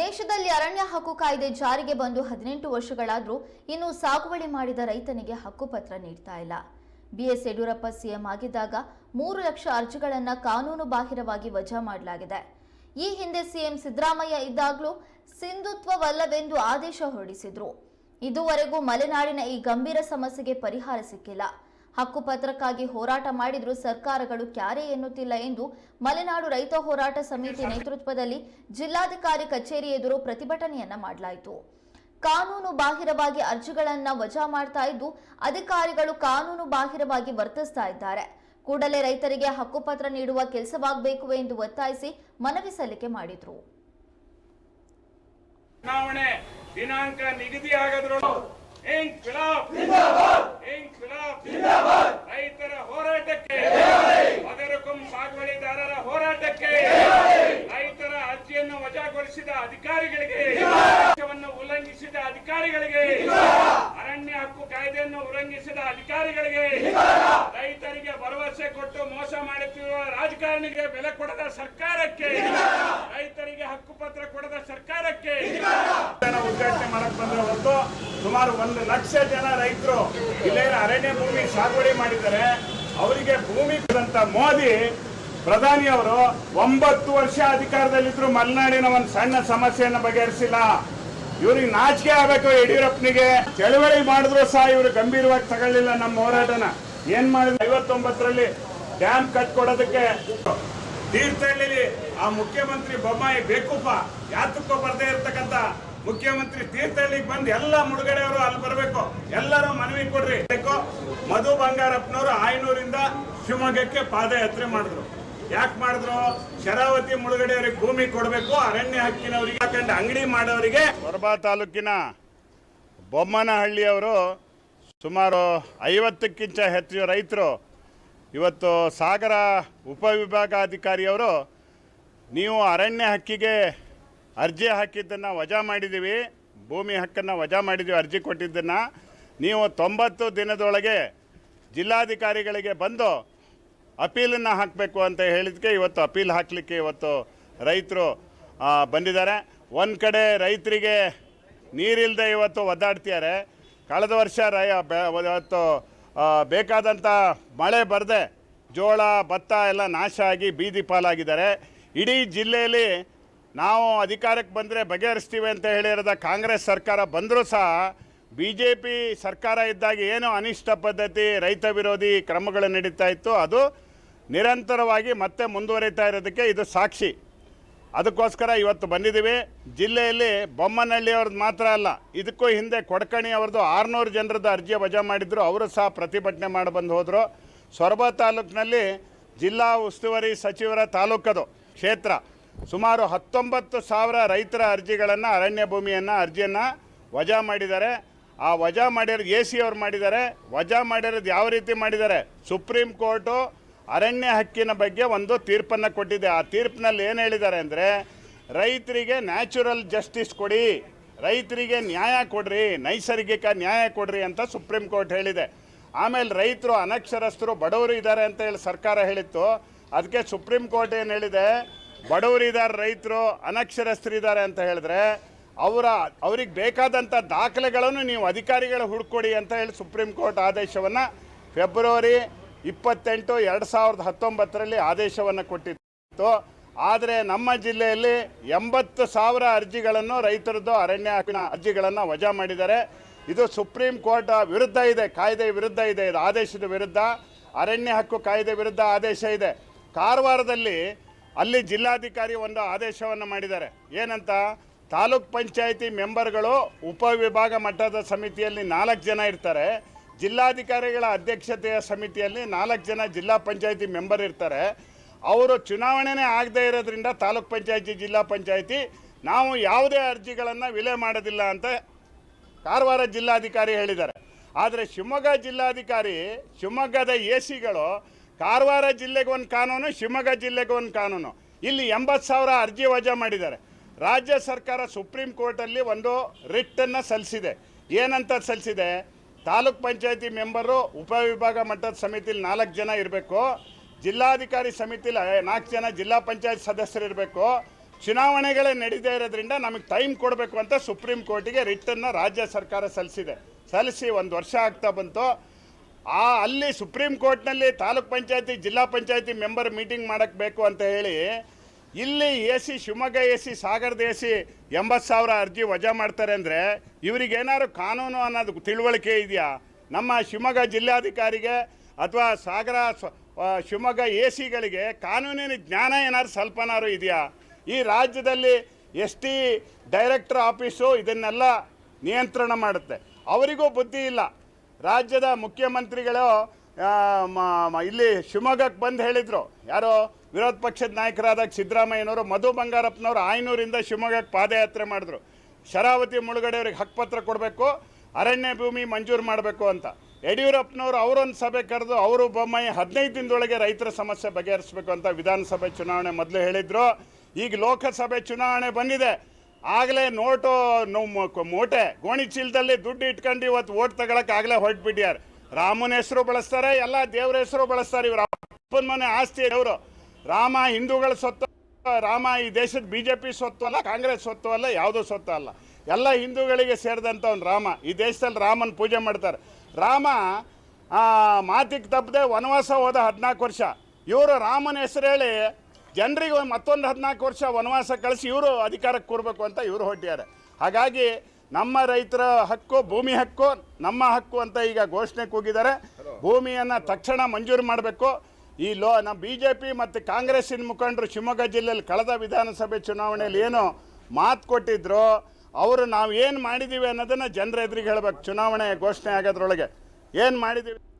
ದೇಶದಲ್ಲಿ ಅರಣ್ಯ ಹಕ್ಕು ಕಾಯ್ದೆ ಜಾರಿಗೆ ಬಂದು ಹದಿನೆಂಟು ವರ್ಷಗಳಾದರೂ ಇನ್ನೂ ಸಾಗುವಳಿ ಮಾಡಿದ ರೈತನಿಗೆ ಹಕ್ಕುಪತ್ರ ನೀಡ್ತಾ ಇಲ್ಲ. ಬಿಎಸ್ ಯಡಿಯೂರಪ್ಪ ಸಿಎಂ ಆಗಿದ್ದಾಗ ಮೂರು ಲಕ್ಷ ಅರ್ಜಿಗಳನ್ನು ಕಾನೂನು ಬಾಹಿರವಾಗಿ ವಜಾ ಮಾಡಲಾಗಿದೆ. ಈ ಹಿಂದೆ ಸಿಎಂ ಸಿದ್ದರಾಮಯ್ಯ ಇದ್ದಾಗಲೂ ಸಿಂಧುತ್ವವಲ್ಲವೆಂದು ಆದೇಶ ಹೊರಡಿಸಿದ್ರು. ಇದುವರೆಗೂ ಮಲೆನಾಡಿನ ಈ ಗಂಭೀರ ಸಮಸ್ಯೆಗೆ ಪರಿಹಾರ ಸಿಕ್ಕಿಲ್ಲ. ಹಕ್ಕುಪತ್ರಕ್ಕಾಗಿ ಹೋರಾಟ ಮಾಡಿದರೂ ಸರ್ಕಾರಗಳು ಕ್ಯಾರೆ ಎನ್ನುತ್ತಿಲ್ಲ ಎಂದು ಮಲೆನಾಡು ರೈತ ಹೋರಾಟ ಸಮಿತಿ ನೇತೃತ್ವದಲ್ಲಿ ಜಿಲ್ಲಾಧಿಕಾರಿ ಕಚೇರಿ ಎದುರು ಪ್ರತಿಭಟನೆಯನ್ನ ಮಾಡಲಾಯಿತು. ಕಾನೂನು ಬಾಹಿರವಾಗಿ ಅರ್ಜಿಗಳನ್ನ ವಜಾ ಮಾಡ್ತಾ ಇದ್ದು ಅಧಿಕಾರಿಗಳು ಕಾನೂನು ಬಾಹಿರವಾಗಿ ವರ್ತಿಸ್ತಾ ಇದ್ದಾರೆ. ಕೂಡಲೇ ರೈತರಿಗೆ ಹಕ್ಕುಪತ್ರ ನೀಡುವ ಕೆಲಸವಾಗಬೇಕು ಎಂದು ಒತ್ತಾಯಿಸಿ ಮನವಿ ಸಲ್ಲಿಕೆ ಮಾಡಿದ್ರು. ಚುನಾವಣೆ ದಿನಾಂಕ ನಿಗದಿ ಆಗದ್ರು ಇನ್ಕ್ವಿಲಾಬ್ ಇನ್ಕ್ವಿಲಾಬ್ ರೈತರ ಹೋರಾಟಕ್ಕೆ ಅದರಕಂ ಸಾಗುವಳಿದಾರರ ಹೋರಾಟಕ್ಕೆ ರೈತರ ಅರ್ಜಿಯನ್ನು ವಜಾಗೊಳಿಸಿದ ಅಧಿಕಾರಿಗಳಿಗೆ ಆದೇಶವನ್ನು ಉಲ್ಲಂಘಿಸಿದ ಅಧಿಕಾರಿಗಳಿಗೆ ಅರಣ್ಯ ಹಕ್ಕು ಕಾಯ್ದೆಯನ್ನು ಉಲ್ಲಂಘಿಸಿದ ಅಧಿಕಾರಿಗಳಿಗೆ ರೈತರಿಗೆ ಭರವಸೆ ಕೊಟ್ಟು ಮೋಸ ಮಾಡುತ್ತಿರುವ ರಾಜಕಾರಣಿಗೆ ಬೆಲೆ ಕೊಡದ ಸರ್ಕಾರಕ್ಕೆ, ರೈತರಿಗೆ ಹಕ್ಕುಪತ್ರ ಕೊಡದ ಸರ್ಕಾರಕ್ಕೆ ಉದ್ಘಾಟನೆ ಮಾಡಕ್ ಬಂದ್ರೆ ಹೊತ್ತು ಸುಮಾರು ಒಂದು ಲಕ್ಷ ಜನ ರೈತರು ಇಲ್ಲೇನು ಅರಣ್ಯ ಭೂಮಿ ಸಾಗುವಳಿ ಮಾಡಿದ್ದಾರೆ. ಅವರಿಗೆ ಭೂಮಿ ಮೋದಿ, ಪ್ರಧಾನಿ ಅವರು ಒಂಬತ್ತು ವರ್ಷ ಅಧಿಕಾರದಲ್ಲಿದ್ರು ಮಲೆನಾಡಿನ ಒಂದು ಸಣ್ಣ ಸಮಸ್ಯೆಯನ್ನು ಬಗೆಹರಿಸಿಲ್ಲ. ಇವ್ರಿಗೆ ನಾಚಿಕೆ ಆಗಬೇಕು ಯಡಿಯೂರಪ್ಪನಿಗೆ. ಚಳವಳಿ ಮಾಡಿದ್ರು ಸಹ ಇವರು ಗಂಭೀರವಾಗಿ ತಗೊಳ್ಳಿಲ್ಲ ನಮ್ಮ ಹೋರಾಟನ. ಏನ್ ಮಾಡಿದ್ರು? ಐವತ್ತೊಂಬತ್ತರಲ್ಲಿ ಡ್ಯಾಮ್ ಕಟ್ಕೊಡೋದಕ್ಕೆ ತೀರ್ಥಹಳ್ಳಿಲಿ ಆ ಮುಖ್ಯಮಂತ್ರಿ ಬೊಮ್ಮಾಯಿ ಬೇಕುಪ್ಪ ಯಾತಕ್ಕೋ ಬರ್ದೇ ಇರ್ತಕ್ಕಂತ ಮುಖ್ಯಮಂತ್ರಿ ತೀರ್ಥಹಳ್ಳಿಗೆ ಬಂದು ಎಲ್ಲ ಮುಳುಗಡೆಯವರು ಅಲ್ಲಿ ಬರಬೇಕು. ಎಲ್ಲರೂ ಮನವಿ ಕೊಡ್ರಿ. ಮಧು ಬಂಗಾರಪ್ಪನವರು ಆಯ್ನೂರಿಂದ ಶಿವಮೊಗ್ಗಕ್ಕೆ ಪಾದಯಾತ್ರೆ ಮಾಡಿದ್ರು. ಯಾಕೆ ಮಾಡಿದ್ರು? ಶರಾವತಿ ಮುಳುಗಡೆಯವರಿಗೆ ಭೂಮಿ ಕೊಡಬೇಕು, ಅರಣ್ಯ ಹಕ್ಕಿನವರಿಗೆ ಯಾಕಂದ್ರೆ ಅಂಗಡಿ ಮಾಡೋರಿಗೆ. ಸೊರಬ ತಾಲೂಕಿನ ಬೊಮ್ಮನಹಳ್ಳಿಯವರು ಸುಮಾರು ಐವತ್ತಕ್ಕಿಂತ ಹೆಚ್ಚು ರೈತರು, ಇವತ್ತು ಸಾಗರ ಉಪವಿಭಾಗಾಧಿಕಾರಿಯವರು ನೀವು ಅರಣ್ಯ ಹಕ್ಕಿಗೆ ಅರ್ಜಿ ಹಾಕಿದ್ದನ್ನು ವಜಾ ಮಾಡಿದ್ದೀವಿ, ಭೂಮಿ ಹಕ್ಕನ್ನು ವಜಾ ಮಾಡಿದ್ದೀವಿ, ಅರ್ಜಿ ಕೊಟ್ಟಿದ್ದನ್ನು, ನೀವು ತೊಂಬತ್ತು ದಿನದೊಳಗೆ ಜಿಲ್ಲಾಧಿಕಾರಿಗಳಿಗೆ ಬಂದು ಅಪೀಲನ್ನು ಹಾಕಬೇಕು ಅಂತ ಹೇಳಿದಕ್ಕೆ ಇವತ್ತು ಅಪೀಲ್ ಹಾಕಲಿಕ್ಕೆ ಇವತ್ತು ರೈತರು ಬಂದಿದ್ದಾರೆ. ಒಂದು ಕಡೆ ರೈತರಿಗೆ ನೀರಿಲ್ಲದೆ ಇವತ್ತು ಒದ್ದಾಡ್ತಿದ್ದಾರೆ. ಕಳೆದ ವರ್ಷ ರೈ ಇವತ್ತು ಬೇಕಾದಂಥ ಮಳೆ ಬರದೆ ಜೋಳ, ಭತ್ತ ಎಲ್ಲ ನಾಶ ಆಗಿ ಬೀದಿ ಪಾಲಾಗಿದ್ದಾರೆ. ಇಡೀ ಜಿಲ್ಲೆಯಲ್ಲಿ ನಾವು ಅಧಿಕಾರಕ್ಕೆ ಬಂದರೆ ಬಗೆಹರಿಸ್ತೀವಿ ಅಂತ ಹೇಳಿರೋದ ಕಾಂಗ್ರೆಸ್ ಸರ್ಕಾರ ಬಂದರೂ ಸಹ ಬಿ ಜೆ ಪಿ ಸರ್ಕಾರ ಇದ್ದಾಗ ಏನು ಅನಿಷ್ಟ ಪದ್ಧತಿ ರೈತ ವಿರೋಧಿ ಕ್ರಮಗಳು ನಡೀತಾ ಇತ್ತು. ಅದು ನಿರಂತರವಾಗಿ ಮತ್ತೆ ಮುಂದುವರಿತಾ ಇರೋದಕ್ಕೆ ಇದು ಸಾಕ್ಷಿ. ಅದಕ್ಕೋಸ್ಕರ ಇವತ್ತು ಬಂದಿದ್ದೀವಿ. ಜಿಲ್ಲೆಯಲ್ಲಿ ಬೊಮ್ಮನಹಳ್ಳಿಯವ್ರದ್ದು ಮಾತ್ರ ಅಲ್ಲ, ಇದಕ್ಕೂ ಹಿಂದೆ ಕೊಡಕಣಿ ಅವ್ರದ್ದು ಆರುನೂರು ಜನರದ್ದು ಅರ್ಜಿ ವಜಾ ಮಾಡಿದ್ರು. ಅವರು ಸಹ ಪ್ರತಿಭಟನೆ ಮಾಡಿ ಬಂದು ಹೋದರು. ಸೊರಬ ತಾಲೂಕಿನಲ್ಲಿ ಜಿಲ್ಲಾ ಉಸ್ತುವಾರಿ ಸಚಿವರ ತಾಲೂಕದು ಕ್ಷೇತ್ರ. ಸುಮಾರು ಹತ್ತೊಂಬತ್ತು ಸಾವಿರ ರೈತರ ಅರ್ಜಿಗಳನ್ನು, ಅರಣ್ಯ ಭೂಮಿಯನ್ನು, ಅರ್ಜಿಯನ್ನು ವಜಾ ಮಾಡಿದ್ದಾರೆ. ಆ ವಜಾ ಮಾಡಿರೋದು ಎ ಸಿ ಅವ್ರು ಮಾಡಿದ್ದಾರೆ. ವಜಾ ಮಾಡಿರೋದು ಯಾವ ರೀತಿ ಮಾಡಿದ್ದಾರೆ? ಸುಪ್ರೀಂ ಕೋರ್ಟು ಅರಣ್ಯ ಹಕ್ಕಿನ ಬಗ್ಗೆ ಒಂದು ತೀರ್ಪನ್ನು ಕೊಟ್ಟಿದೆ. ಆ ತೀರ್ಪಿನಲ್ಲಿ ಏನು ಹೇಳಿದ್ದಾರೆ ಅಂದರೆ, ರೈತರಿಗೆ ನ್ಯಾಚುರಲ್ ಜಸ್ಟಿಸ್ ಕೊಡಿ, ರೈತರಿಗೆ ನ್ಯಾಯ ಕೊಡ್ರಿ, ನೈಸರ್ಗಿಕ ನ್ಯಾಯ ಕೊಡ್ರಿ ಅಂತ ಸುಪ್ರೀಂ ಕೋರ್ಟ್ ಹೇಳಿದೆ. ಆಮೇಲೆ ರೈತರು ಅನಕ್ಷರಸ್ಥರು ಬಡವರು ಇದ್ದಾರೆ ಅಂತ ಹೇಳಿ ಸರ್ಕಾರ ಹೇಳಿತ್ತು. ಅದಕ್ಕೆ ಸುಪ್ರೀಂ ಕೋರ್ಟ್ ಏನು ಹೇಳಿದೆ, ಬಡವರು ಇದ್ದಾರೆ, ರೈತರು ಅನಕ್ಷರಸ್ಥರಿದ್ದಾರೆ ಅಂತ ಹೇಳಿದ್ರೆ, ಅವರ, ಅವ್ರಿಗೆ ಬೇಕಾದಂಥ ದಾಖಲೆಗಳನ್ನು ನೀವು ಅಧಿಕಾರಿಗಳು ಹುಡ್ಕೊಡಿ ಅಂತ ಹೇಳಿ ಸುಪ್ರೀಂ ಕೋರ್ಟ್ ಆದೇಶವನ್ನು ಫೆಬ್ರವರಿ ಇಪ್ಪತ್ತೆಂಟು ಎರಡು ಸಾವಿರದ ಹತ್ತೊಂಬತ್ತರಲ್ಲಿ ಆದೇಶವನ್ನು ಕೊಟ್ಟಿತ್ತು. ಆದರೆ ನಮ್ಮ ಜಿಲ್ಲೆಯಲ್ಲಿ ಎಂಬತ್ತು ಸಾವಿರ ಅರ್ಜಿಗಳನ್ನು ರೈತರದ್ದು ಅರಣ್ಯ ಹಕ್ಕಿನ ಅರ್ಜಿಗಳನ್ನು ವಜಾ ಮಾಡಿದ್ದಾರೆ. ಇದು ಸುಪ್ರೀಂ ಕೋರ್ಟ್ ವಿರುದ್ಧ ಇದೆ, ಕಾಯ್ದೆ ವಿರುದ್ಧ ಇದೆ, ಇದು ಆದೇಶದ ವಿರುದ್ಧ. ಅರಣ್ಯ ಹಕ್ಕು ಕಾಯ್ದೆ ವಿರುದ್ಧ ಆದೇಶ ಇದೆ. ಕಾರವಾರದಲ್ಲಿ ಅಲ್ಲಿ ಜಿಲ್ಲಾಧಿಕಾರಿ ಒಂದು ಆದೇಶವನ್ನು ಮಾಡಿದ್ದಾರೆ. ಏನಂತ? ತಾಲೂಕ್ ಪಂಚಾಯಿತಿ ಮೆಂಬರ್ಗಳು ಉಪವಿಭಾಗ ಮಟ್ಟದ ಸಮಿತಿಯಲ್ಲಿ ನಾಲ್ಕು ಜನ ಇರ್ತಾರೆ. ಜಿಲ್ಲಾಧಿಕಾರಿಗಳ ಅಧ್ಯಕ್ಷತೆಯ ಸಮಿತಿಯಲ್ಲಿ ನಾಲ್ಕು ಜನ ಜಿಲ್ಲಾ ಪಂಚಾಯಿತಿ ಮೆಂಬರ್ ಇರ್ತಾರೆ. ಅವರು ಚುನಾವಣೆನೇ ಆಗದೇ ಇರೋದ್ರಿಂದ ತಾಲೂಕ್ ಪಂಚಾಯಿತಿ, ಜಿಲ್ಲಾ ಪಂಚಾಯಿತಿ ನಾವು ಯಾವುದೇ ಅರ್ಜಿಗಳನ್ನು ವಿಲೆ ಮಾಡೋದಿಲ್ಲ ಅಂತ ಕಾರವಾರ ಜಿಲ್ಲಾಧಿಕಾರಿ ಹೇಳಿದ್ದಾರೆ. ಆದರೆ ಶಿವಮೊಗ್ಗ ಜಿಲ್ಲಾಧಿಕಾರಿ, ಶಿವಮೊಗ್ಗದ ಎ ಸಿಗಳು ಕಾರವಾರ ಜಿಲ್ಲೆಗೆ ಒಂದು ಕಾನೂನು, ಶಿವಮೊಗ್ಗ ಜಿಲ್ಲೆಗೆ ಒಂದು ಕಾನೂನು. ಇಲ್ಲಿ ಎಂಬತ್ತು ಸಾವಿರ ಅರ್ಜಿ ವಜಾ ಮಾಡಿದ್ದಾರೆ. ರಾಜ್ಯ ಸರ್ಕಾರ ಸುಪ್ರೀಂ ಕೋರ್ಟಲ್ಲಿ ಒಂದು ರಿಟ್ಟನ್ನು ಸಲ್ಲಿಸಿದೆ. ಏನಂತ ಸಲ್ಲಿಸಿದೆ? ತಾಲೂಕ್ ಪಂಚಾಯತಿ ಮೆಂಬರು ಉಪವಿಭಾಗ ಮಟ್ಟದ ಸಮಿತಿಲಿ ನಾಲ್ಕು ಜನ ಇರಬೇಕು. ಜಿಲ್ಲಾಧಿಕಾರಿ ಸಮಿತಿಲಿ ನಾಲ್ಕು ಜನ ಜಿಲ್ಲಾ ಪಂಚಾಯತ್ ಸದಸ್ಯರು ಇರಬೇಕು. ಚುನಾವಣೆಗಳೇ ನಡೀದೇ ಇರೋದ್ರಿಂದ ನಮಗೆ ಟೈಮ್ ಕೊಡಬೇಕು ಅಂತ ಸುಪ್ರೀಂ ಕೋರ್ಟಿಗೆ ರಿಟನ್ನ ರಾಜ್ಯ ಸರ್ಕಾರ ಸಲ್ಲಿಸಿದೆ. ಸಲ್ಲಿಸಿ ಒಂದು ವರ್ಷ ಆಗ್ತಾ ಬಂತು. ಆ, ಅಲ್ಲಿ ಸುಪ್ರೀಂ ಕೋರ್ಟ್ನಲ್ಲಿ ತಾಲೂಕ್ ಪಂಚಾಯತಿ, ಜಿಲ್ಲಾ ಪಂಚಾಯತಿ ಮೆಂಬರ್ ಮೀಟಿಂಗ್ ಮಾಡೋಕ್ಕೆ ಬೇಕು ಅಂತ ಹೇಳಿ ಇಲ್ಲಿ A C Shivamogga, A C ಸಾಗರದ ಎ ಸಿ ಎಂಬತ್ತು ಸಾವಿರ ಅರ್ಜಿ ವಜಾ ಮಾಡ್ತಾರೆ ಅಂದರೆ ಇವರಿಗೇನಾದ್ರು ಕಾನೂನು ಅನ್ನೋದು ತಿಳುವಳಿಕೆ ಇದೆಯಾ? ನಮ್ಮ ಶಿವಮೊಗ್ಗ ಜಿಲ್ಲಾಧಿಕಾರಿಗೆ ಅಥವಾ ಸಾಗರ ಶಿವಮೊಗ್ಗ ಎ ಸಿಗಳಿಗೆ ಕಾನೂನಿನ ಜ್ಞಾನ ಏನಾದ್ರು ಸ್ವಲ್ಪನಾರು ಇದೆಯಾ? ಈ ರಾಜ್ಯದಲ್ಲಿ ಎಸ್ ಟಿ ಡೈರೆಕ್ಟರ್ ಆಫೀಸು ಇದನ್ನೆಲ್ಲ ನಿಯಂತ್ರಣ ಮಾಡುತ್ತೆ. ಅವರಿಗೂ ಬುದ್ಧಿ ಇಲ್ಲ. ರಾಜ್ಯದ ಮುಖ್ಯಮಂತ್ರಿಗಳು ಇಲ್ಲಿ ಶಿವಮೊಗ್ಗಕ್ಕೆ ಬಂದು ಹೇಳಿದರು. ಯಾರೋ ವಿರೋಧ ಪಕ್ಷದ ನಾಯಕರಾದಾಗ ಸಿದ್ದರಾಮಯ್ಯನವರು, ಮಧು ಬಂಗಾರಪ್ಪನವರು ಆಯನೂರಿಂದ ಶಿವಮೊಗ್ಗಕ್ಕೆ ಪಾದಯಾತ್ರೆ ಮಾಡಿದ್ರು. ಶರಾವತಿ ಮುಳುಗಡೆಯವರಿಗೆ ಹಕ್ಕುಪತ್ರ ಕೊಡಬೇಕು, ಅರಣ್ಯ ಭೂಮಿ ಮಂಜೂರು ಮಾಡಬೇಕು ಅಂತ. ಯಡಿಯೂರಪ್ಪನವರು ಅವರೊಂದು ಸಭೆ ಕರೆದು ಅವರು ಬೊಮ್ಮಾಯಿ ಹದಿನೈದು ದಿನದೊಳಗೆ ರೈತರ ಸಮಸ್ಯೆ ಬಗೆಹರಿಸಬೇಕು ಅಂತ ವಿಧಾನಸಭೆ ಚುನಾವಣೆ ಮೊದಲು ಹೇಳಿದರು. ಈಗ ಲೋಕಸಭೆ ಚುನಾವಣೆ ಬಂದಿದೆ. ಆಗಲೇ ನೋಟು, ನೋ- ಮೋಟೆ, ಗೋಣಿ ಚೀಲದಲ್ಲಿ ದುಡ್ಡು ಇಟ್ಕೊಂಡು ಇವತ್ತು ಓಟ್ ತಗೊಳಕ್ಕೆ ಆಗಲೇ ಹೊರಟ್ಬಿಟ್ಯಾರ. ರಾಮನ ಹೆಸರು ಬಳಸ್ತಾರೆ, ಎಲ್ಲ ದೇವ್ರ ಹೆಸರು ಬಳಸ್ತಾರೆ ಇವರು. ಅಪ್ಪನ ಮನೆ ಆಸ್ತಿ ದೇವರು ರಾಮ ಹಿಂದೂಗಳ ಸ್ವತ್ತು ರಾಮ ಈ ದೇಶದ ಬಿ ಜೆ ಪಿ ಸ್ವತ್ತು ಅಲ್ಲ ಕಾಂಗ್ರೆಸ್ ಸ್ವತ್ತು ಅಲ್ಲ ಯಾವುದೋ ಸ್ವತ್ತು ಅಲ್ಲ ಎಲ್ಲ ಹಿಂದೂಗಳಿಗೆ ಸೇರಿದಂಥ ಒಂದು ರಾಮ. ಈ ದೇಶದಲ್ಲಿ ರಾಮನ ಪೂಜೆ ಮಾಡ್ತಾರೆ. ರಾಮ ಮಾತಿಗೆ ತಪ್ಪದೆ ವನವಾಸ ಹೋದ ಹದಿನಾಲ್ಕು ವರ್ಷ. ಇವರು ರಾಮನ ಹೆಸರು ಹೇಳಿ ಜನರಿಗೆ ಮತ್ತೊಂದು ಹದಿನಾಲ್ಕು ವರ್ಷ ವನವಾಸ ಕಳಿಸಿ ಇವರು ಅಧಿಕಾರಕ್ಕೆ ಕೂರಬೇಕು ಅಂತ ಇವರು ಹೊಟ್ಟಿದ್ದಾರೆ ಹಾಗಾಗಿ ನಮ್ಮ ರೈತರ ಹಕ್ಕು ಭೂಮಿ ಹಕ್ಕು ನಮ್ಮ ಹಕ್ಕು ಅಂತ ಈಗ ಘೋಷಣೆ ಕೂಗಿದ್ದಾರೆ. ಭೂಮಿಯನ್ನು ತಕ್ಷಣ ಮಂಜೂರು ಮಾಡಬೇಕು. ಈ ಲೋ, ನಮ್ಮ ಬಿ ಜೆ ಪಿ ಮತ್ತು ಕಾಂಗ್ರೆಸ್ಸಿನ ಮುಖಂಡರು ಶಿವಮೊಗ್ಗ ಜಿಲ್ಲೆಯಲ್ಲಿ ಕಳೆದ ವಿಧಾನಸಭೆ ಚುನಾವಣೆಯಲ್ಲಿ ಏನು ಮಾತು ಕೊಟ್ಟಿದ್ರು, ಅವರು ನಾವು ಏನು ಮಾಡಿದ್ದೀವಿ ಅನ್ನೋದನ್ನು ಜನರ ಎದುರಿಗೆ ಹೇಳಬೇಕು. ಚುನಾವಣೆ ಘೋಷಣೆ ಆಗೋದ್ರೊಳಗೆ. ಏನು ಮಾಡಿದ್ದೀವಿ